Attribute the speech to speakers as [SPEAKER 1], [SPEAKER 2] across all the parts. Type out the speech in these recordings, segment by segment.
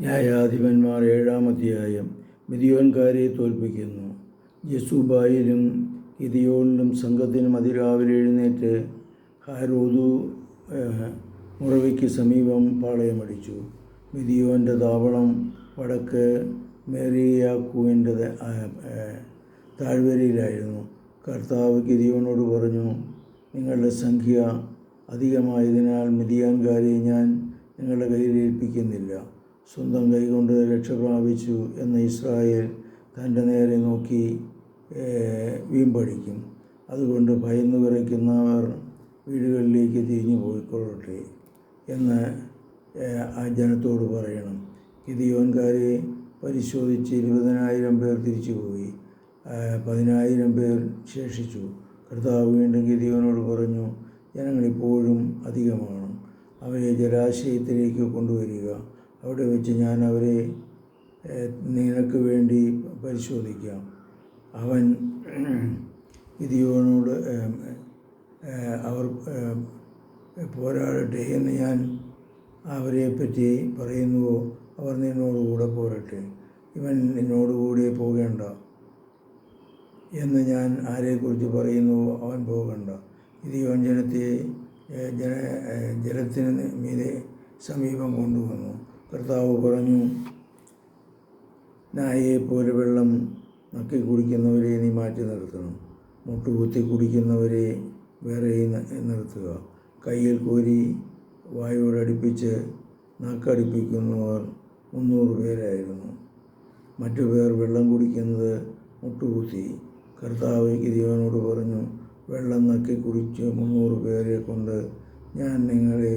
[SPEAKER 1] ന്യായാധിപന്മാർ ഏഴാം അധ്യായം മിതിയോൻകാരെ തോൽപ്പിക്കുന്നു. യസുബായിലും ഇതിയോണിലും സംഘത്തിനും അതിരാവിലെ എഴുന്നേറ്റ് ഹാരോദു മുറവിക്ക് സമീപം പാളയമടിച്ചു. മിതിയോന്റെ താവളം വടക്ക് മേരിയാക്കുവിന്റെ താഴ്വരയിലായിരുന്നു. കർത്താവ് ഗിതിയോനോട് പറഞ്ഞു നിങ്ങളുടെ സംഖ്യ അധികമായതിനാൽ മിതിയാൻകാരെ ഞാൻ നിങ്ങളുടെ കയ്യിൽ ഏൽപ്പിക്കുന്നില്ല. സ്വന്തം കൈകൊണ്ട് രക്ഷ പ്രാപിച്ചു എന്ന് ഇസ്രായേൽ തന്റെ നേരെ നോക്കി വീമ്പടിക്കും. അതുകൊണ്ട് ഭയന്നു വിറയ്ക്കുന്നവർ വീടുകളിലേക്ക് തിരിഞ്ഞു പോയിക്കൊള്ളട്ടെ എന്ന് ആ ജനത്തോട് പറയണം. ഗിദിയോൻകാരെ പരിശോധിച്ച് ഇരുപതിനായിരം പേർ തിരിച്ചുപോയി. പോയി പതിനായിരം പേർ ശേഷിച്ചു. കർത്താവ് വീണ്ടും ഗിദിയോനോട് പറഞ്ഞു ജനങ്ങളിപ്പോഴും അധികമാണ്. അവരെ ജലാശയത്തിലേക്ക് കൊണ്ടുവരിക. അവിടെ വെച്ച് ഞാൻ അവരെ നിനക്ക് വേണ്ടി പരിശോധിക്കാം. അവൻ ഏഹ്, അവർ പോരാടട്ടെ എന്ന് ഞാൻ അവരെ പറ്റി പറയുന്നുവോ? അവർ നിന്നോടുകൂടെ പോരട്ടെ. ഇവൻ നിന്നോടുകൂടെ പോകേണ്ട എന്ന് ഞാൻ ആരെക്കുറിച്ച് പറയുന്നുവോ? അവൻ പോകണ്ട. ഇത് യുവജനത്തെ ജനത്തെ ജന ജലത്തിന് മീതെ സമീപം കൊണ്ടുവന്നു. കർത്താവ് പറഞ്ഞു നായയെപ്പോലെ വെള്ളം നക്കി കുടിക്കുന്നവരെ നീ മാറ്റി നിർത്തണം. മുട്ടുകുത്തി കുടിക്കുന്നവരെ വേറെ നിർത്തുക. കയ്യിൽ കോരി വായോടടുപ്പിച്ച് നാക്കടിപ്പിക്കുന്നവർ മുന്നൂറ് പേരായിരുന്നു. മറ്റു പേർ വെള്ളം കുടിക്കുന്നത് മുട്ടുകുത്തി. കർത്താവ് ഗിരിയോനോട് പറഞ്ഞു വെള്ളം നക്കി കുടിച്ച് മുന്നൂറ് പേരെ കൊണ്ട് ഞാൻ നിങ്ങളെ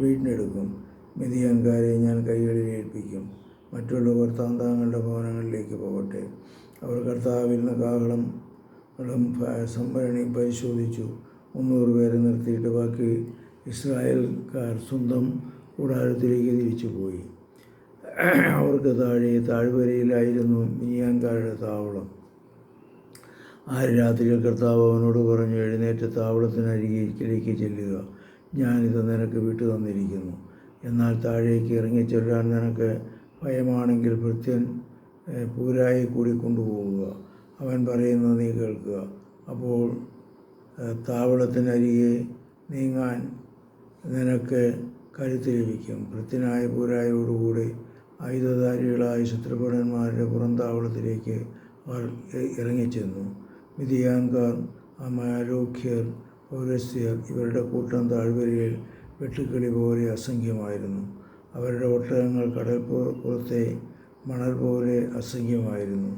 [SPEAKER 1] വീണ്ടെടുക്കും. മിതിയാൻകാരെ ഞാൻ കൈകളിൽ ഏൽപ്പിക്കും. മറ്റുള്ളവർ താന്താങ്ങളുടെ ഭവനങ്ങളിലേക്ക് പോകട്ടെ. അവർ കർത്താവിൽ കാഹളം സംഭരണി പരിശോധിച്ചു. മുന്നൂറ് പേരെ നിർത്തിയിട്ട് ബാക്കി ഇസ്രായേൽക്കാർ സ്വന്തം കൂടാരത്തിലേക്ക് തിരിച്ചുപോയി അവർക്ക് താഴെ താഴ്വരയിലായിരുന്നു മിനിയാൻകാരുടെ താവളം. ആ രാത്രി കർത്താവ് അവനോട് പറഞ്ഞു എഴുന്നേറ്റ് താവളത്തിനരികിലേക്ക് ചെല്ലുക. ഞാനിത് നിനക്ക് വിട്ടു തന്നിരിക്കുന്നു. എന്നാൽ താഴേക്ക് ഇറങ്ങിച്ചെല്ലാൻ നിനക്ക് ഭയമാണെങ്കിൽ ഭൃത്യൻ പൂരായി കൂടി കൊണ്ടുപോവുക. അവൻ പറയുന്നത് നീ കേൾക്കുക. അപ്പോൾ താവളത്തിനരികെ നീങ്ങാൻ നിനക്ക് കരുത്ത് ലഭിക്കും. ഭൃത്യനായ പൂരായോടുകൂടി ആയുധധാരികളായ ശത്രുഭടന്മാരുടെ പുറംതാവളത്തിലേക്ക് അവർ ഇറങ്ങിച്ചെന്നു. മിതിയാൻകാർ അമാരോഖ്യർ പൗരസ്യർ ഇവരുടെ കൂട്ടം താഴ്വരയിൽ വെട്ടുക്കിളി പോലെ അസംഖ്യമായിരുന്നു. അവരുടെ ഒട്ടകങ്ങൾ കടൽ പുറത്തെ മണൽ പോലെ അസംഖ്യമായിരുന്നു.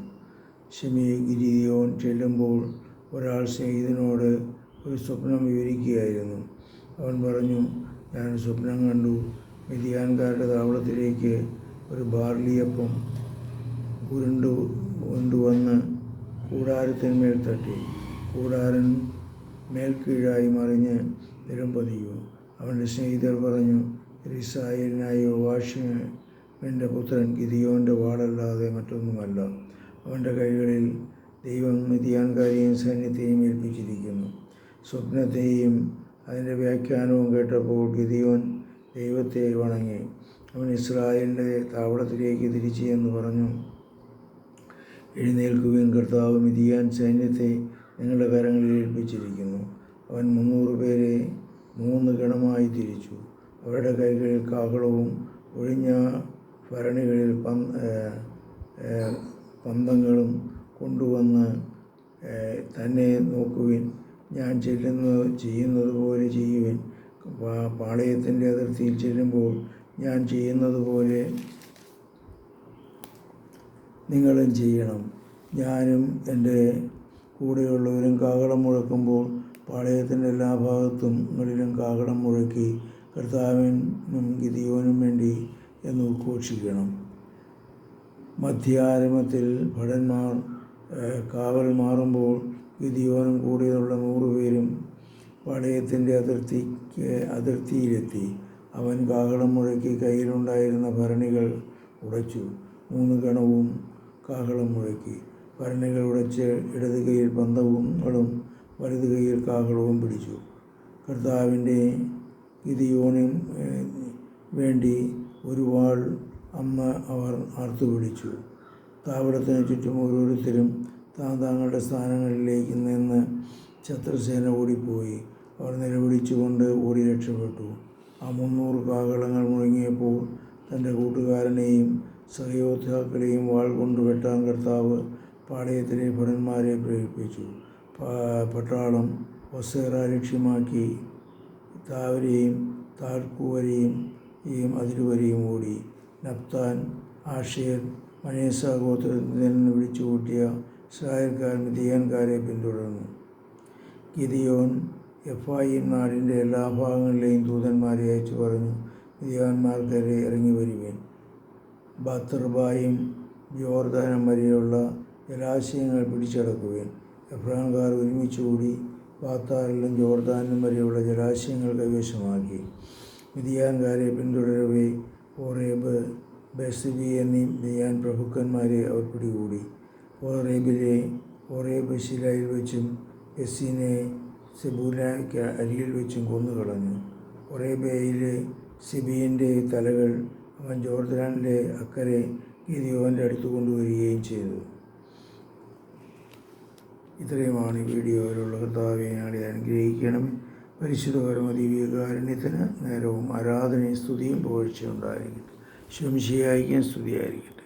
[SPEAKER 1] ഷെമി ഗിരിയോൻ ചെല്ലുമ്പോൾ ഒരാൾ സ്നേഹിതനോട് ഒരു സ്വപ്നം വിവരിക്കുകയായിരുന്നു. അവൻ പറഞ്ഞു ഞാൻ സ്വപ്നം കണ്ടു. മിതിയാൻകാരുടെ താവളത്തിലേക്ക് ഒരു ബാർലിയപ്പം ഉരുണ്ടു കൊണ്ടുവന്ന് കൂടാരത്തിന്മേൽ തട്ടി. കൂടാരൻ മേൽക്കീഴായി മറിഞ്ഞ് നിരമ്പതിയു അവന്റെ സ്നേഹിതർ പറഞ്ഞു ഇസ്രായേലിനായ യോവാഷിന്റെ പുത്രൻ ഗിരിയോന്റെ വാളല്ലാതെ മറ്റൊന്നുമല്ല. അവന്റെ കൈകളിൽ ദൈവം മിതിയാൻകാരെയും സൈന്യത്തെയും ഏൽപ്പിച്ചിരിക്കുന്നു. സ്വപ്നത്തെയും അതിന്റെ വ്യാഖ്യാനവും കേട്ടപ്പോൾ ഗിരിയോൻ ദൈവത്തെ വണങ്ങി. അവൻ ഇസ്രായേലിന്റെ താവളത്തിലേക്ക് തിരിച്ചു എന്ന് പറഞ്ഞു എഴുന്നേൽക്കുകയും കർത്താവ് മിതിയാൻ സൈന്യത്തെ നിങ്ങളുടെ കരങ്ങളിൽ ഏൽപ്പിച്ചിരിക്കുന്നു. അവൻ മുന്നൂറ് പേരെ മൂന്ന് ഗണമായി തിരിച്ചു. അവരുടെ കൈകളിൽ കാഹളവും ഒഴിഞ്ഞ ഭരണികളിൽ പന്തങ്ങളും കൊണ്ടുവന്ന് തന്നെ നോക്കുവിൻ. ഞാൻ ചെല്ലുന്നത് ചെയ്യുന്നത് പോലെ ചെയ്യുവിൻ പാളയത്തിന്റെ അതിർത്തിയിൽ ചെല്ലുമ്പോൾ ഞാൻ ചെയ്യുന്നത് പോലെ നിങ്ങളും ചെയ്യണം. ഞാനും എന്റെ കൂടെയുള്ളവരും കാഹളം മുഴക്കുമ്പോൾ പാളയത്തിന്റെ എല്ലാ ഭാഗത്തും ങ്ങളിലും കാകടം മുഴക്കി കർത്താവിനും ഗിതിയോനും വേണ്ടി എന്ന് ഉദ്ഘോഷിക്കണം. മധ്യാരമത്തിൽ ഭടന്മാർ കാവൽ മാറുമ്പോൾ ഗിതിയോനും കൂടിയുള്ള നൂറുപേരും പാളയത്തിന്റെ അതിർത്തിക്ക് അതിർത്തിയിലെത്തി. അവൻ കാകടം മുഴക്കി കയ്യിലുണ്ടായിരുന്ന ഭരണികൾ ഉടച്ചു. മൂന്ന് ഗണവും കാഹളം മുഴക്കി. ഭരണികൾ ഉടച്ച് ഇടത് കൈയിൽ പന്തവുങ്ങളും വലത് കൈയിൽ കാഹളവും പിടിച്ചു. കർത്താവിന്റെ ഗിദിയോനും ഏഹ്, വേണ്ടി ഒരു വാൾ അമ്മ അവർ ആർത്തു വിളിച്ചു താവളത്തിന് ചുറ്റും ഓരോരുത്തരും താൻ താങ്കളുടെ സ്ഥാനങ്ങളിലേക്ക് നിന്ന് ശത്രുസേന ഓടിപ്പോയി. അവർ നിലവിളിച്ചുകൊണ്ട് ഓടി രക്ഷപ്പെട്ടു. ആ മുന്നൂറ് കാഹളങ്ങൾ മുഴങ്ങിയപ്പോൾ തന്റെ കൂട്ടുകാരനെയും സഹയോദ്ധാക്കളെയും വാൾ കൊണ്ട് വെട്ടാൻ കർത്താവ് പാളയത്തിലെ ഭടന്മാരെ പ്രേരിപ്പിച്ചു. പട്ടാളം ഒസേറ ലക്ഷ്യമാക്കി താവരെയും താഴ്ക്കൂവരെയും യും അതിരുവരെയും ഓടി. നപ്താൻ ആഷേർ മനേസ ഗോത്രത്തിൽ നിന്ന് വിളിച്ചു കൂട്ടിയ ഇസ്രായേൽക്കാർ മിതിയാൻകാരെ പിന്തുടർന്നു. ഗിദിയോൻ എഫായിം നാടിന്റെ എല്ലാ ഭാഗങ്ങളിലെയും ദൂതന്മാരെ അയച്ചു പറഞ്ഞു മിതിയാന്മാർക്കരെ ഇറങ്ങി വരുവേൻ. ബത്തർബായും യോർദാനം വരെയുള്ള ജലാശയങ്ങൾ പിടിച്ചടക്കുവേൻ. എഫ്രാൻകാർ ഒരുമിച്ചുകൂടി ബാത്താറിലും ജോർദാനും വരെയുള്ള ജലാശയങ്ങൾ കൈവശമാക്കി. മിതിയാൻകാരെ പിന്തുടരവേ ഓറേബ് ബെസ്ബി എന്നീ മിതിയാൻ പ്രഭുക്കന്മാരെ അവർ പിടികൂടി. ഓറേബിലെ ഓറേബ് ശിലയിൽ വെച്ചും എസ്സിനെ സെബൂലയ്ക്ക് അരിയിൽ വെച്ചും കൊന്നുകളഞ്ഞു. ഒറേബയിലെ സിബിയന്റെ തലകൾ അവൻ ജോർദാനിലെ അക്കരെ ഗിരിയോന്റെ അടുത്ത് കൊണ്ടുവരികയും ചെയ്തു. ഇത്രയുമാണ് ഈ വീഡിയോയിലുള്ള കർത്താവെ ഞങ്ങളെ അനുഗ്രഹിക്കണം. പരിശുദ്ധ നേരവും ആരാധനയും സ്തുതിയും പുകഴ്ചയുണ്ടായിരിക്കട്ടെ ശംശിയായിരിക്കും സ്തുതിയായിരിക്കട്ടെ.